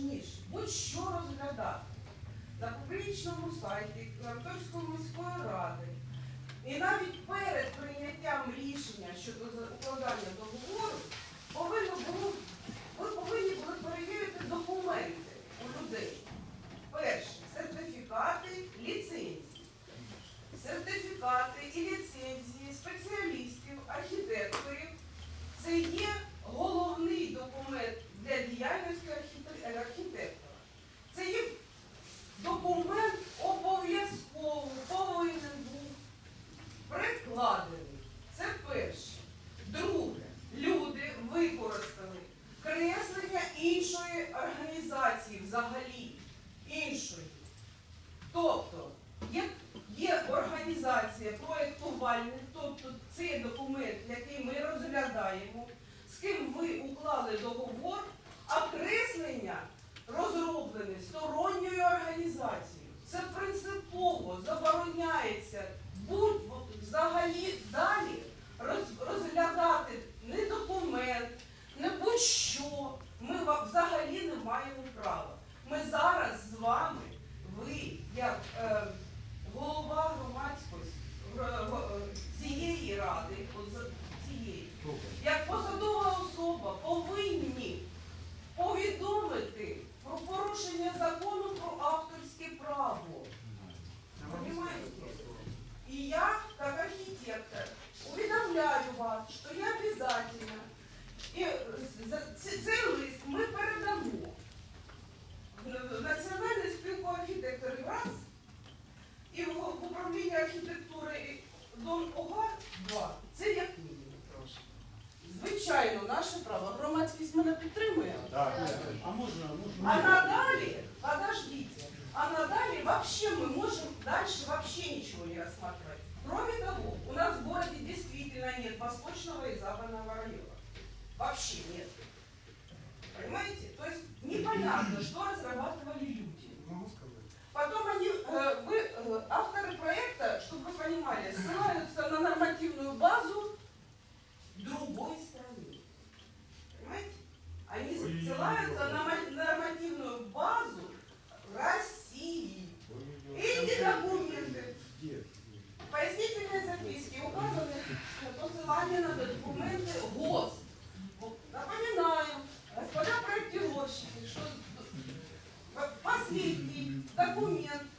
ніж будь-що розглядати на публічному сайті Краматорської міської ради, і навіть перед прийняттям рішення щодо укладання договору повинно було, ви повинні були перевірити документи у людей. Перше сертифікати, ліцензії. Сертифікати і ліцензії спеціалістів, архітекторів це є головний документ для діяльності непонятно, что разрабатывали люди. Потом они, э, вы, э, авторы проекта, чтобы вы понимали, ссылаются на нормативную базу другой страны. Понимаете? Они ссылаются на нормативную базу России. Эти документы, пояснительной записке указаны посылания на документы ГОСТ. Документ,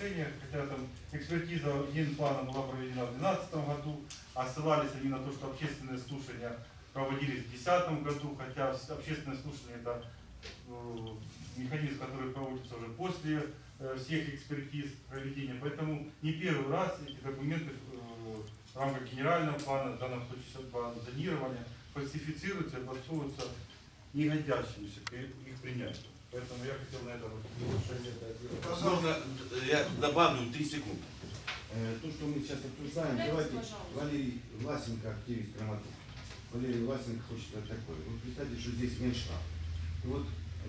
нарушения, хотя там экспертиза генплана была проведена в 2012 году, а ссылались они на то, что общественные слушания проводились в 2010 году, хотя общественные слушания это э, механизм, который проводится уже после э, всех экспертиз проведения. Поэтому не первый раз эти документы э, в рамках генерального плана, в данном случае плана зонирования, фальсифицируются и подсовываются негодящимся к их принятию. Поэтому я хотел на это обратить Можно я добавлю 3 секунды. Э, То, что мы сейчас обсуждаем, давайте Валерий Власенко, активист Краматорска. Валерий Власенко хочет сказать такое. Вот представьте, что здесь Генштаб. И вот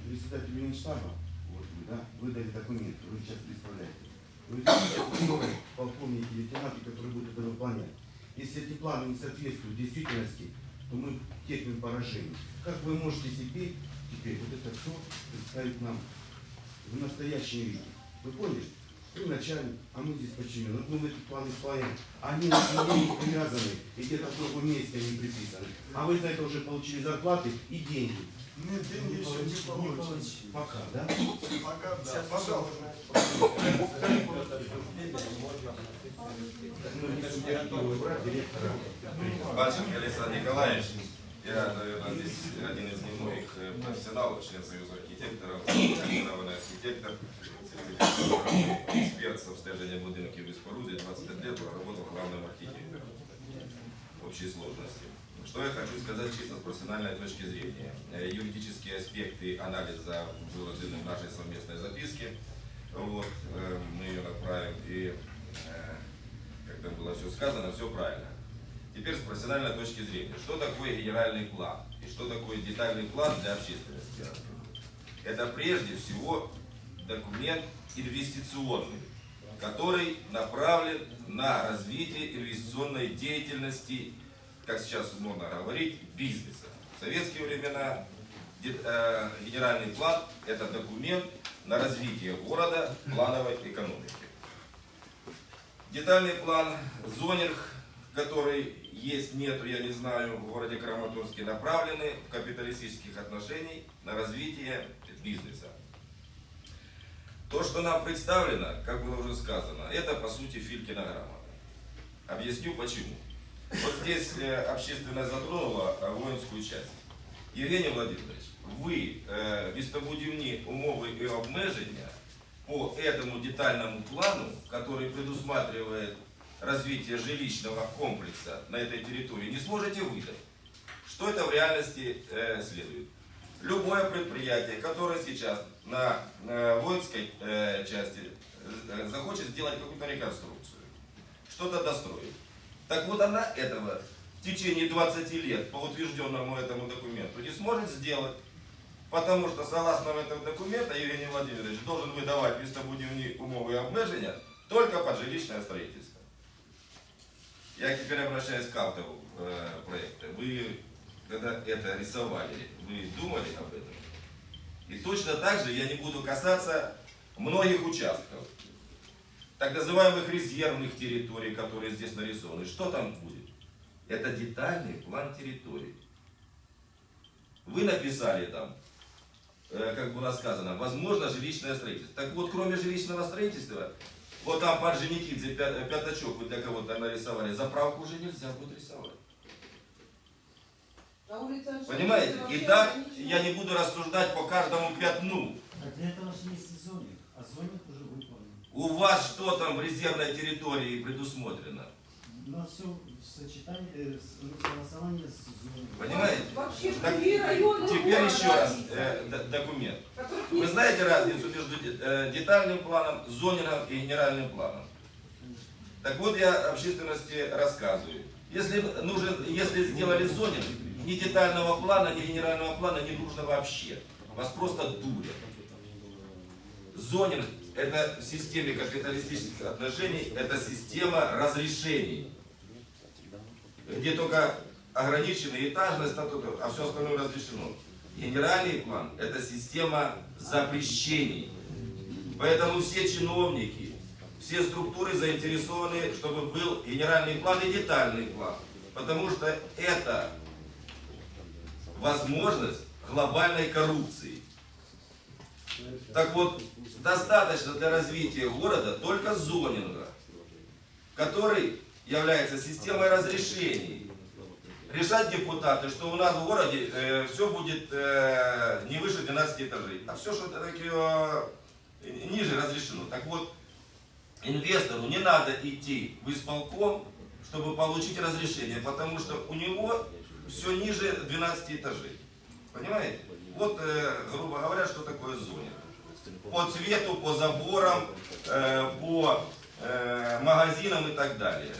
председатель Генштаба, вот вы, да, выдали документы, вы сейчас представляете. Вы видите офицеры, полковники, лейтенанты, которые будут это выполнять. Если эти планы не соответствуют действительности, то мы терпим поражение. Как вы можете себе теперь вот это все представить нам в настоящем виде. Вы поняли? Вы начальник, а мы здесь почему? Вот мы этот план исполняем. Они на деньги привязаны, и где-то в другом месте они приписаны. А вы за это уже получили зарплаты и деньги. Мы деньги еще не получили. Пока, да? Пока да. Пожалуйста. Не брат директора. Баченко Александр Николаевич, я, наверное, здесь один из немногих э, профессионалов, член Союза архітекторів, сертифікований архітектор, сертифікований эксперт с обстежения будинків і споруди, 20 лет проработал главным архитектором в общей сложности. Что я хочу сказать чисто с профессиональной точки зрения. Э, Юридические аспекты анализа выложены в нашей совместной записке. Вот, э, мы ее направим и, э, как там было все сказано, все правильно. Теперь с профессиональной точки зрения. Что такое генеральный план? И что такое детальный план для общественности? Это прежде всего документ инвестиционный, который направлен на развитие инвестиционной деятельности, как сейчас модно говорить, бизнеса. В советские времена э, генеральный план – это документ на развитие города, плановой экономики. Детальный план зонинг, который есть, нету, я не знаю, в городе Краматорске, направлены в капиталистических отношений на развитие бизнеса. То, что нам представлено, как было уже сказано, это по сути Филькина грамота. Объясню почему. Вот здесь э, общественность затронула э, воинскую часть. Євгеній Владимирович, ви е, містобудівні умови і обмеження по этому детальному плану, который предусматривает развитие жилищного комплекса на этой территории, не сможете выдать. Что это в реальности э, следует? Любое предприятие, которое сейчас на э, воинской э, части э, захочет сделать какую-то реконструкцию, что-то достроить. Так вот она этого в течение 20 лет по утвержденному этому документу не сможет сделать. Потому что согласно этого документа Евгений Владимирович должен выдавать містобудівні умови і обмеження только под жилищное строительство. Я теперь обращаюсь к автору э, проекта. Вы, когда это рисовали, вы думали об этом? И точно так же я не буду касаться многих участков, так называемых резервных территорий, которые здесь нарисованы. Что там будет? Это детальный план территории. Вы написали там, э, как было сказано, возможно жилищное строительство. Так вот, кроме жилищного строительства, вот там под Женикидзе пя- э, пятачок вы для кого-то нарисовали, заправку уже нельзя будет рисовать. Понимаете? И так я не буду рассуждать по каждому пятну. А для этого же есть зоник, а зоник уже выполнен. У вас что там в резервной территории предусмотрено? Но все в сочетании, э, с- в согласовании с зоной. Понимаете? Вообще Так, района Теперь еще раз э, документ. которых Вы знаете разницу между э, детальным планом, зонингом и генеральным планом? Так вот я общественности рассказываю. Если нужен, если сделали зонинг, ни детального плана, ни генерального плана не нужно вообще. Вас просто дурят. Зонинг – это в системе капиталистических отношений, это система разрешений, где только ограничены этажность, статут, а все остальное разрешено. Генеральный план – это система запрещений. Поэтому все чиновники, все структуры заинтересованы, чтобы был генеральный план и детальный план. Потому что это возможность глобальной коррупции. Так вот, достаточно для развития города только зонинга, который является системой разрешений. Решать депутаты, что у нас в городе все будет э, не выше 12 этажей, а все, что такое э, ниже разрешено. Так вот, инвестору не надо идти в исполком, чтобы получить разрешение, потому что у него все ниже 12 этажей. Понимаете? Вот, э, грубо говоря, что такое зонинг. По цвету, по заборам, э, по э, магазинам и так далее.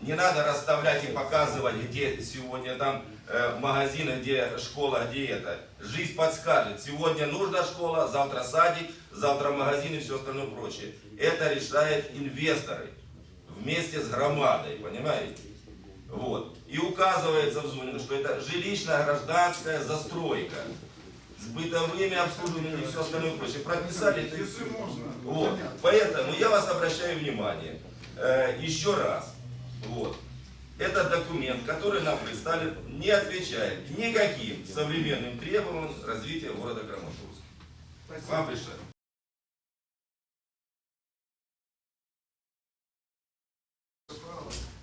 Не надо расставлять и показывать, где сегодня там э, магазины, где школа, где это. Жизнь подскажет. Сегодня нужна школа, завтра садик, завтра магазин и все остальное прочее. Это решают инвесторы вместе с громадой, понимаете? Вот. И указывается в зоне, что это жилищная гражданская застройка. с бытовыми обслуживаниями и все остальное прочее. Прописали это Если можно. Вот. Поэтому я вас обращаю внимание. Э, еще раз. Вот. Этот документ, который нам представлен, не отвечает никаким современным требованиям развития города Краматорска. Вам решать.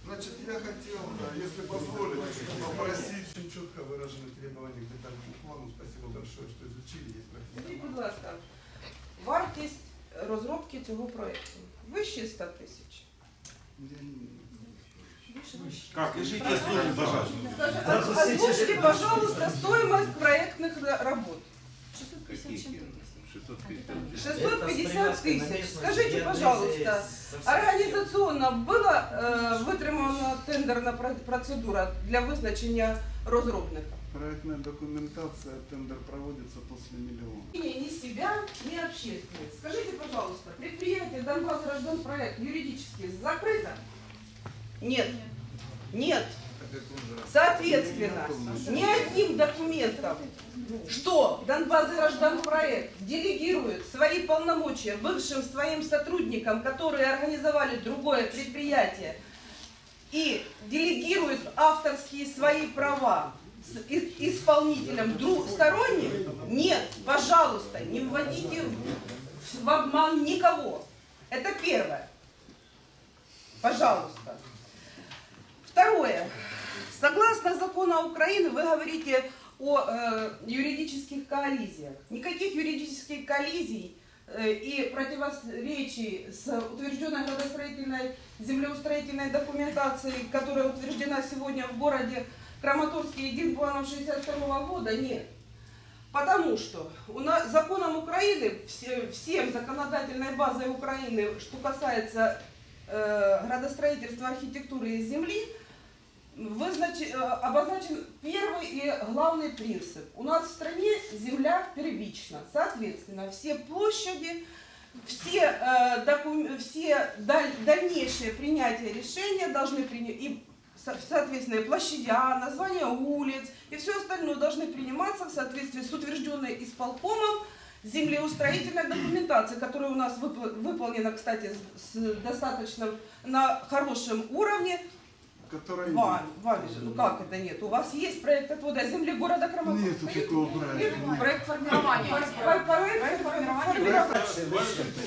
Значит, я хотел, да, если позволите, попросить очень четко выраженные требования к детальному плану. Спасибо большое, що изучили, есть Скажіть, профессионал. будь ласка, вартість розробки цього проєкту вище 100 тисяч? Вище. Как? Скажите сумму, пожалуйста. Озвучьте, пожалуйста, стоимость проектных ра- работ. 650 тысяч. Скажите, пожалуйста, организационно была э, витримана тендерна про- процедура для визначення розробника? Проектная документация, тендер проводится после миллиона. Ни ни себя, ни общественность. Скажите, пожалуйста, предприятие Донбасс Граждан проект юридически закрыто? Нет. Нет. Соответственно, ни одним документом, что Донбасс Граждан проект делегирует свои полномочия бывшим своим сотрудникам, которые организовали другое предприятие, и делегирует авторские свои права исполнителям друг, сторонним, нет, пожалуйста, не вводите в обман никого. Это первое. Пожалуйста. Закону Украины, вы говорите о э, юридических коллизиях. Никаких юридических коллизий э, и противоречий с утвержденной градостроительной землеустроительной документацией, которая утверждена сегодня в городе Краматорске единпланом 62 года, нет. Потому что у нас законом Украины, все- всем законодательной базой Украины, что касается э, градостроительства, архитектуры и земли, вызнач- э, обозначен первый и главный принцип. У нас в стране земля первична. Соответственно, все площади, все, э, докум- все даль- дальнейшие принятия решения должны принять и со- соответственно, площадя, названия улиц и все остальное должны приниматься в соответствии с утвержденной исполкомом землеустроительной документацией, которая у нас выпла- выполнена, кстати, с достаточно на хорошем уровне. Которая Вами, вами же, ну как это нет? У вас есть проект отвода земли города Краматорска? Нету такого проекта. Нет? Проект формирования. Проект проект формирования.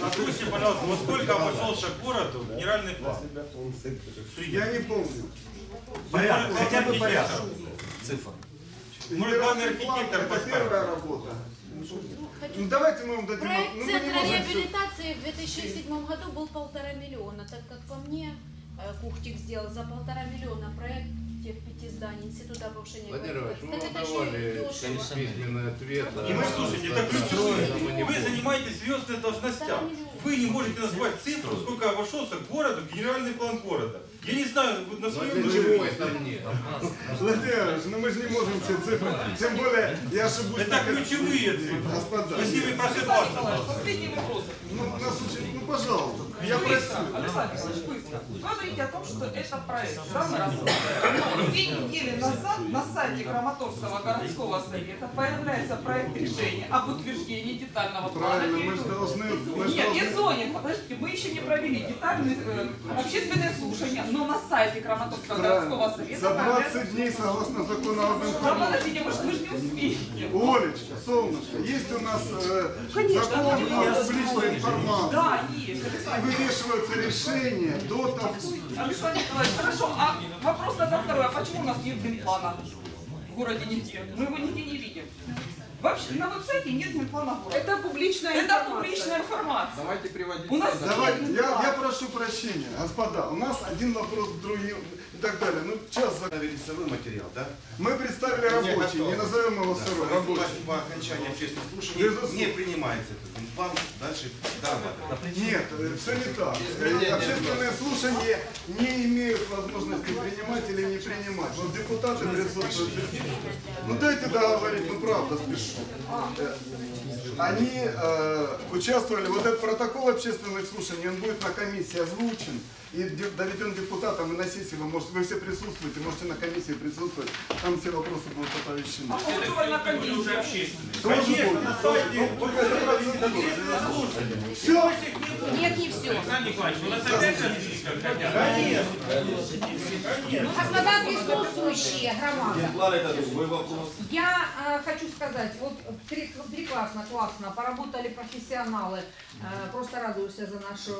Озвучьте, пожалуйста, во сколько обошелся городу генеральный план? Я не помню. Порядок, хотя бы порядок. Может, главный архитектор Это поставит? первая работа. Ну давайте мы вам дадим... Проект ну, Центра реабилитации в 2007 году был полтора миллиона, так как по мне Кухтик сделал за полтора миллиона проект тех пяти зданий Института повышения Владимир Иванович, мы вам и давали письменный ответ. И вы а слушайте, так мы вы будем. занимаетесь звездной должностях. Вы не можете назвать цифру, сколько обошелся городу генеральный план города. Я не знаю, вы на своем там нет? Владимир ну мы же не можем все цифры. Тем более, я ошибусь. Это ключевые цифры. Господа. Вы с ними просыпаться должны. Последний вопрос. Ну. Ну, пожалуйста. Я просил. Александр Иванович, быстро. Вы говорите о том, что это проект замразован. Но две недели назад на сайте Краматорского городского совета появляется проект решения об утверждении детального плана. Правильно, мы же должны... Мы Нет, не зонинг, подождите, мы еще не провели детальные э, общественные слушания, но на сайте Краматорского городского совета За появляется- 20 дней, согласно закону об Да информации. подождите, мы же мы не успеем. Олечка, солнышко, есть у нас э, Конечно, закон да, о да, публичной информации. Да, есть, Александр. Вывешиваются решения до того. Александр Николаевич, хорошо, а вопрос тогда второй, а почему у нас нет генплана в городе нигде? Мы его нигде не видим. Вообще, на веб-сайте нет генплана города. Это публичная Это публичная информация. Давайте приводить У нас Давайте, я, я прошу прощения, господа, у нас один вопрос к другим и так далее. Ну, час за... Представили сырой материал, да? Мы представили рабочий, не назовем его сырой, рабочий. По окончании общественных слушаний Безусловно. не принимается этот план, дальше дорабатывать. Нет, все не так. Э, Общественные слушания не имеют возможности принимать или не принимать. Но депутаты присутствуют. Ну дайте договорить, ну правда спешу. Они э, участвовали, вот этот протокол общественных слушаний, он будет на комиссии озвучен. И де- доведен депутатам, и на сессии вы можете, вы все присутствуете, можете на комиссии присутствовать, там все вопросы будут оповещены. Тоже будет. Только это процедура. Все, Нет, не все. Александр Николаевич, у нас опять различия хотят? Господа присутствующие, громада, другой вопрос. я э, хочу сказать, вот пре- прекрасно, классно, поработали профессионалы, Э, просто радуюсь за нашу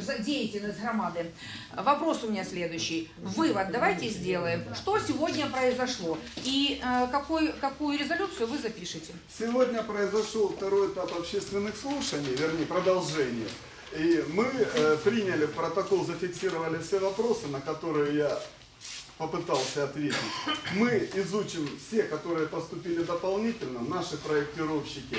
за деятельность громады. Вопрос у меня следующий. Вывод давайте сделаем. Что сегодня произошло и э, какой, какую резолюцию вы запишете? Сегодня произошел второй этап общественных слушаний, вернее, продолжение. И мы э, приняли протокол, зафиксировали все вопросы, на которые я попытался ответить. Мы изучим все, которые поступили дополнительно, наши проектировщики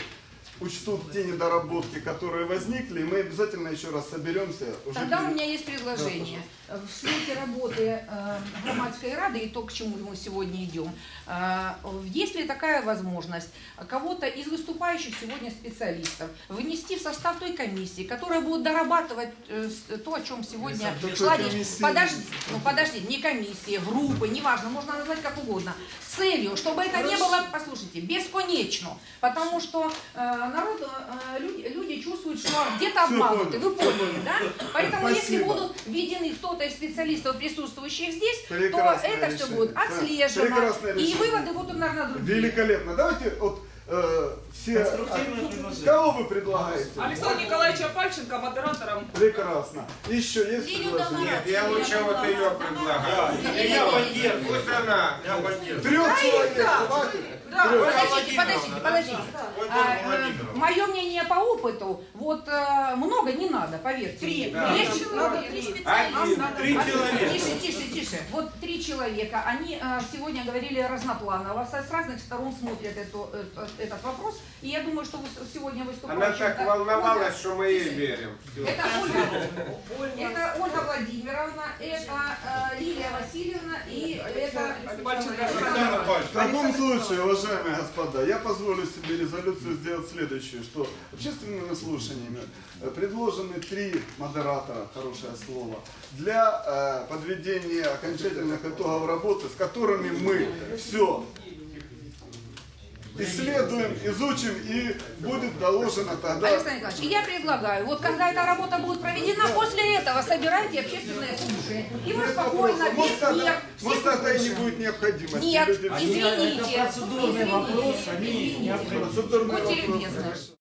учтут те недоработки, которые возникли, и мы обязательно еще раз соберемся. Уже Тогда у перед- меня есть предложение. В свете работы э, громадской рады и то, к чему мы сегодня идем, э, есть ли такая возможность кого-то из выступающих сегодня специалистов внести в состав той комиссии, которая будет дорабатывать э, то, о чем сегодня шла речь. Подожди, ну подожди, не комиссии, группы, неважно, можно назвать как угодно, с целью, чтобы это не было, послушайте, бесконечно, потому что э, народ, э, люди, люди чувствуют, что где-то обмануты, вы поняли, да? Поэтому если Спасибо. будут введены кто-то из специалистов, присутствующих здесь, Прекрасное то это все решение. будет Да, отслежено, и выводы будут, наверное, другие. Великолепно. Давайте вот э, все... Предложение. Кого вы предлагаете? Александр Николаевича Пальченко модератором. Прекрасно. Еще есть Лилию предложения? Домарацкую я лучше вот ее предлагаю. Я поддерживаю. Пусть она, я поддерживаю. Трех человек, хватит? Да. Подождите, подождите, подождите. А, э. Мое мнение по опыту, вот э, много не надо, поверьте. Три. Есть Надо Три три. специалиста. Три человека. Тише, тише, тише. Вот три человека, они э, сегодня говорили разнопланово, с разных сторон смотрят эту, этот вопрос. И я думаю, что сегодня Она выступающая... так да, волновалась, что мы ей верим. Это Ольга, это Ольга Владимировна, это Лилия Васильевна и это... В таком случае, уважаемые господа, я позволю себе резолюцию сделать следующую, что общественными слушаниями предложены три модератора, хорошее слово, для э, подведения окончательных итогов работы, с которыми мы все исследуем, изучим и будет доложено тогда... Александр Николаевич, и я предлагаю, вот когда эта работа будет проведена, после этого собирайте общественное слушание. И вы спокойно, без Может, тогда, может, тогда и не будет необходимости. Нет, извините. Это процедурный извините, вопрос, они необходимы. Будьте любезны.